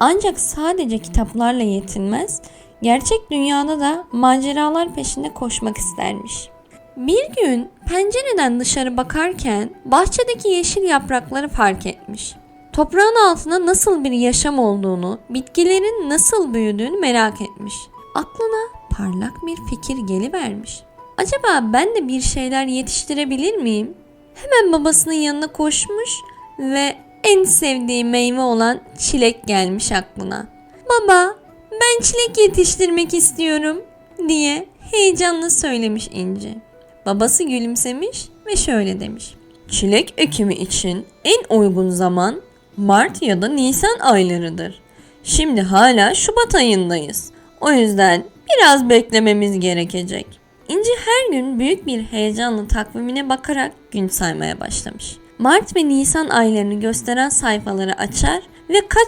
Ancak sadece kitaplarla yetinmez, gerçek dünyada da maceralar peşinde koşmak istermiş. Bir gün pencereden dışarı bakarken bahçedeki yeşil yaprakları fark etmiş. Toprağın altında nasıl bir yaşam olduğunu, bitkilerin nasıl büyüdüğünü merak etmiş. Aklına parlak bir fikir gelivermiş. Acaba ben de bir şeyler yetiştirebilir miyim? Hemen babasının yanına koşmuş ve en sevdiği meyve olan çilek gelmiş aklına. Baba, ben çilek yetiştirmek istiyorum diye heyecanla söylemiş İnci. Babası gülümsemiş ve şöyle demiş. Çilek ekimi için en uygun zaman Mart ya da Nisan aylarıdır. Şimdi hala Şubat ayındayız. O yüzden biraz beklememiz gerekecek. İnci her gün büyük bir heyecanla takvimine bakarak gün saymaya başlamış. Mart ve Nisan aylarını gösteren sayfaları açar ve kaç